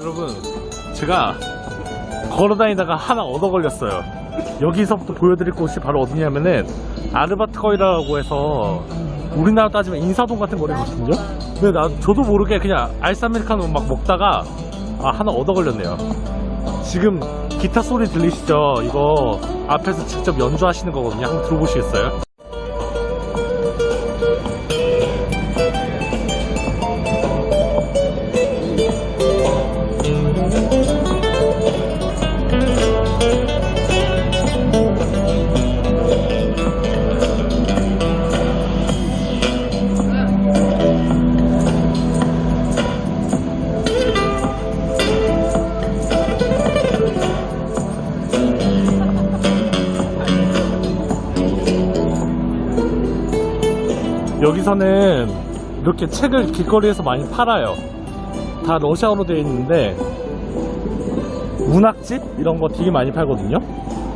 여러분 제가 걸어다니다가 하나 얻어 걸렸어요. 여기서부터 보여드릴 곳이 바로 어디냐면은 아르바트거리라고 해서 우리나라 따지면 인사동 같은 거리거든요? 근데 나 저도 모르게 그냥 알싸메리카노 막 먹다가 아 하나 얻어 걸렸네요. 지금 기타 소리 들리시죠? 이거 앞에서 직접 연주하시는 거거든요. 한번 들어보시겠어요? 여기서는 이렇게 책을 길거리에서 많이 팔아요. 다 러시아어로 되어 있는데 문학집 이런 거 되게 많이 팔거든요.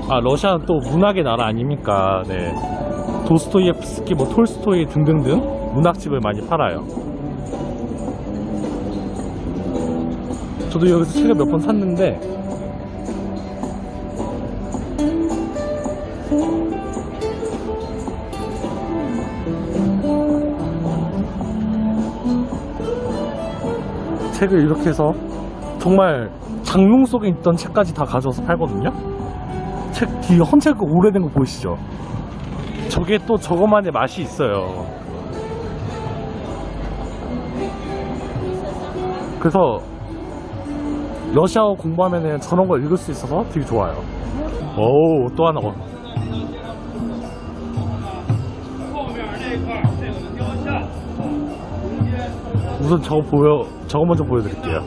아 러시아는 또 문학의 나라 아닙니까? 네. 도스토이에프스키, 뭐 톨스토이 등등등 문학집을 많이 팔아요. 저도 여기서 책을 몇번 샀는데 책을 이렇게 해서 정말 장롱 속에 있던 책까지 다 가져와서 팔거든요. 책 뒤에 헌책 오래된 거 보이시죠? 저게 또 저거만의 맛이 있어요. 그래서 러시아어 공부하면 저런 걸 읽을 수 있어서 되게 좋아요. 오, 또 하나. 우선 저거 보여, 저거 먼저 보여드릴게요.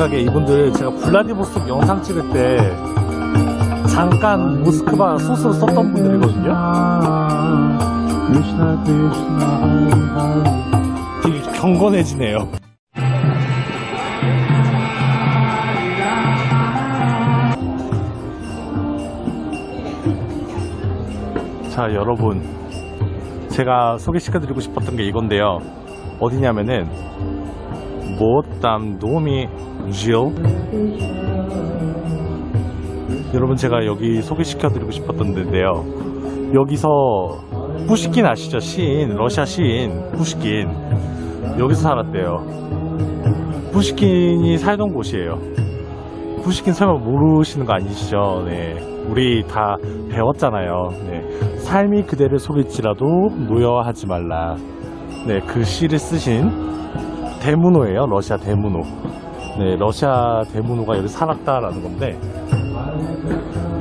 생각에 이분들 제가 블라디보스톡 영상 찍을 때 잠깐 모스크바 소스를 썼던 분들이거든요. 되게 경건해지네요. 자, 여러분. 제가 소개시켜드리고 싶었던 게 이건데요. 어디냐면은, 뭐, 땀, 노미, 질. 여러분, 제가 여기 소개시켜드리고 싶었던 데인데요. 여기서, 푸시킨 아시죠? 시인, 러시아 시인, 푸시킨. 여기서 살았대요. 푸시킨이 살던 곳이에요. 푸시킨 설마 모르시는 거 아니시죠? 네. 우리 다 배웠잖아요. 네. 삶이 그대를 속일지라도 노여하지 말라. 네. 그 시를 쓰신 대문호예요. 러시아 대문호. 네. 러시아 대문호가 여기 살았다라는 건데.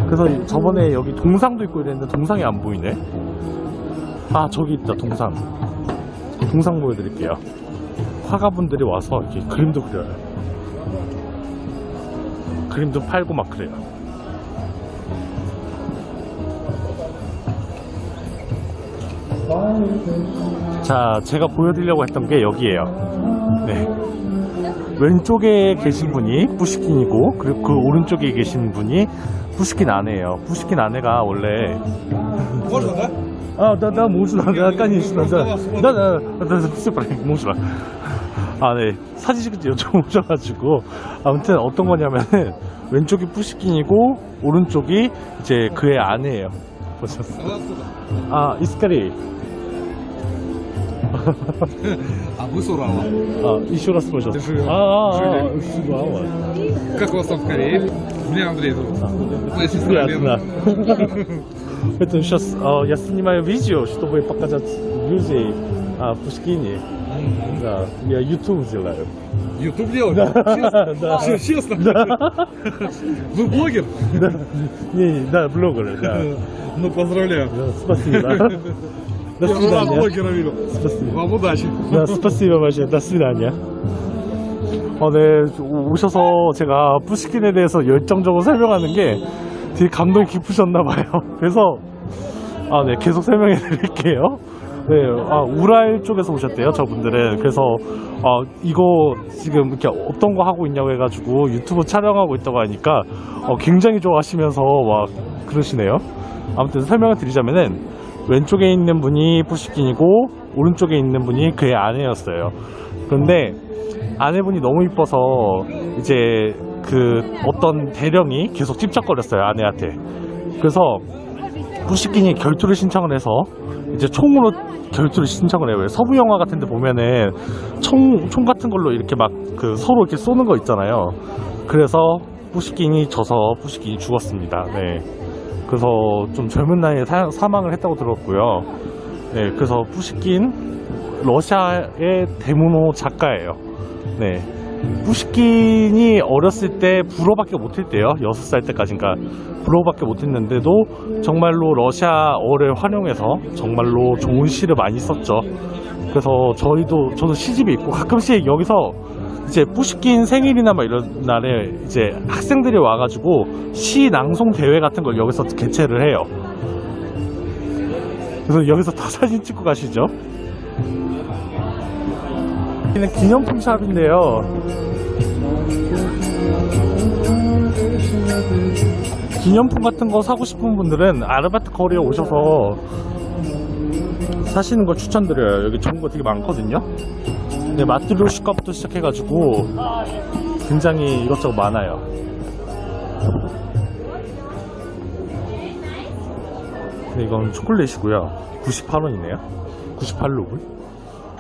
그래서 이- 저번에 여기 동상도 있고 이랬는데 동상이 안 보이네. 아, 저기 있다. 동상. 동상 보여드릴게요. 화가분들이 와서 이렇게 그림도 그려요. 그림도 팔고 막 그래요. 자, 제가 보여드리려고 했던 게 여기에요. 네. 왼쪽에 계신 분이 부시킨이고 그리고 그 오른쪽에 계신 분이 부시킨 아내예요. 부시킨 아내가 원래 아나나 모시라 약간 있어. 나, 나, 나나나 스프레이 모시라 아네. 사진 찍을 때 여쭤보셔가지고. 아무튼 어떤 거냐면은 왼쪽이 부시킨이고 오른쪽이 이제 그의 아내예요. 보셨어요? 아 이스카리. А вы с Урала? А, еще раз, пожалуйста. Жили. А, -а, -а, -а с Урала. Как у вас там в Корее? Меня Андрей зовут. Приятно. Поэтому сейчас а, я снимаю видео, чтобы показать людей а, в Пушкине. Да, я YouTube делаю. YouTube делаю? Да. да. Все честно? Да. Вы блогер? Да. Не, не, да, блогер, да. Ну, поздравляю. Да, спасибо. До Я уже вас свидания. блогера видел. Спасибо. Вам удачи. Да, спасибо большое. До свидания. 어, 네, 오- 오셔서 제가 뿌시킨에 대해서 열정적으로 설명하는 게 되게 감동이 깊으셨나봐요. 그래서, 아, 네, 계속 설명해 드릴게요. 네, 아, 우랄 쪽에서 오셨대요, 저분들은. 그래서, 아, 이거 지금 이렇게 어떤 거 하고 있냐고 해가지고 유튜브 촬영하고 있다고 하니까 어, 굉장히 좋아하시면서 막 그러시네요. 아무튼 설명을 드리자면은 왼쪽에 있는 분이 푸시킨이고 오른쪽에 있는 분이 그의 아내였어요. 그런데 아내분이 너무 이뻐서 이제 그 어떤 대령이 계속 찝쩍거렸어요 아내한테. 그래서 푸시킨이 결투를 신청을 해서 이제 총으로 결투를 신청을 해요. 왜 서부 영화 같은 데 보면은 총, 총 같은 걸로 이렇게 막 그 서로 이렇게 쏘는 거 있잖아요. 그래서 푸시킨이 져서 푸시킨이 죽었습니다. 네. 그래서 좀 젊은 나이에 사, 사망을 했다고 들었고요. 네. 그래서 푸시킨 러시아의 대문호 작가예요. 네. 푸시킨이 어렸을 때 불어밖에 못했대요. 6살 때까지인가 불어밖에 못했는데도 정말로 러시아어를 활용해서 정말로 좋은 시를 많이 썼죠. 그래서 저희도 저도 시집이 있고 가끔씩 여기서 이제 푸시킨 생일이나 막 이런 날에 이제 학생들이 와가지고 시 낭송 대회 같은 걸 여기서 개최를 해요. 그래서 여기서 다 사진 찍고 가시죠. 여기는 기념품 샵인데요. 기념품 같은 거 사고 싶은 분들은 아르바트 거리에 오셔서 사시는 걸 추천드려요. 여기 좋은 거 되게 많거든요. 네, 마트로슈카부터 시작해가지고 굉장히 이것저것 많아요. 네, 이건 초콜릿이고요. 98원이네요. 98루블.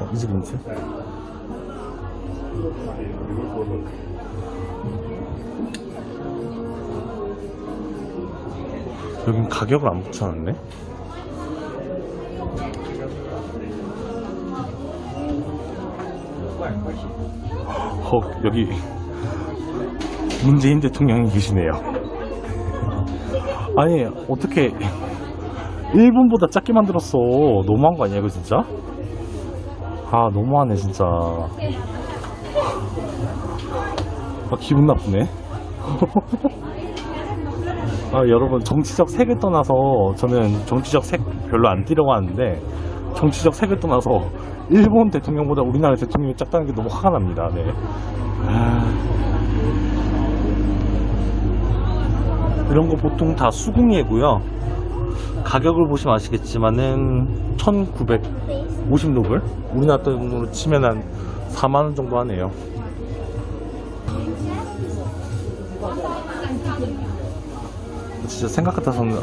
어, 인지 여긴 가격을 안 붙여놨네. 어, 여기 문재인 대통령이 계시네요. 아니, 어떻게 일본보다 작게 만들었어. 너무한 거 아니야, 이거 진짜? 아, 너무하네, 진짜. 아, 기분 나쁘네. 아, 여러분, 정치적 색을 떠나서, 저는 정치적 색 별로 안 띠려고 하는데, 정치적 색을 떠나서, 일본 대통령보다 우리나라 대통령이 작다는 게 너무 화가 납니다, 네. 아... 이런 거 보통 다 수공예고요. 가격을 보시면 아시겠지만은 1950루블? 우리나라 돈으로 치면 한 4만원 정도 하네요. 진짜 생각 같아서는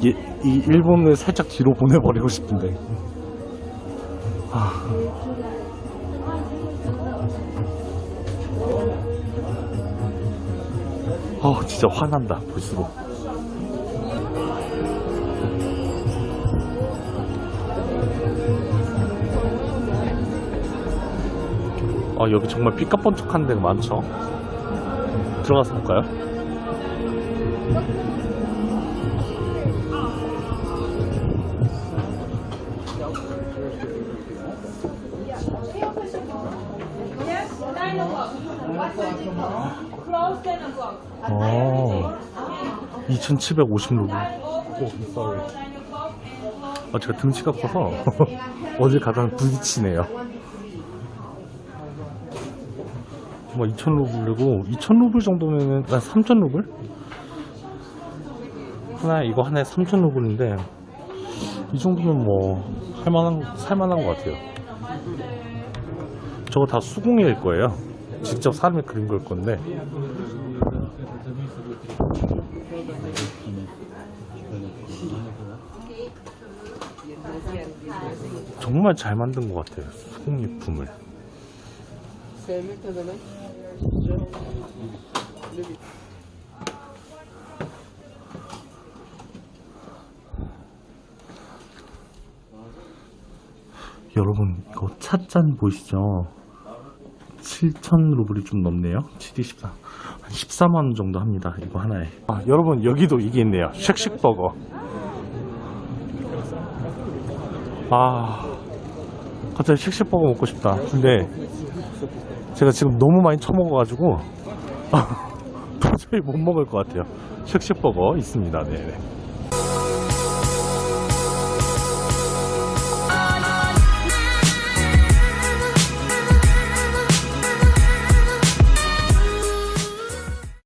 이, 이 일본을 살짝 뒤로 보내버리고 싶은데. 아. 어, 진짜 화난다, 볼수록. 아, 여기 정말 삐까뻔쩍한 데가 많죠? 들어가서 볼까요? 어, 2,750루블. 오, sorry. 아, 제가 등치가 커서 어딜 가다 부딪히네요. 뭐 2,000루블이고 2,000루블 정도면은 한 3,000루블? 하나 이거 하나에 3,000루블인데 이 정도면 뭐 할만한 살만한 것 같아요. 저거 다 수공예일 거예요. 직접 사람이 그린 걸 건데 정말 잘 만든 것 같아요. 수공예품을. 여러분 이거 찻잔 보이시죠? 7천 루블이 좀 넘네요. 7, 24. 한 14만 원 정도 합니다. 이거 하나에. 아, 여러분 여기도 이게 있네요. 쉑쉑버거. 아, 갑자기 쉑쉑버거 먹고 싶다. 근데 제가 지금 너무 많이 처먹어가지고 도저히 못 먹을 것 같아요. 쉑쉑버거 있습니다. 네.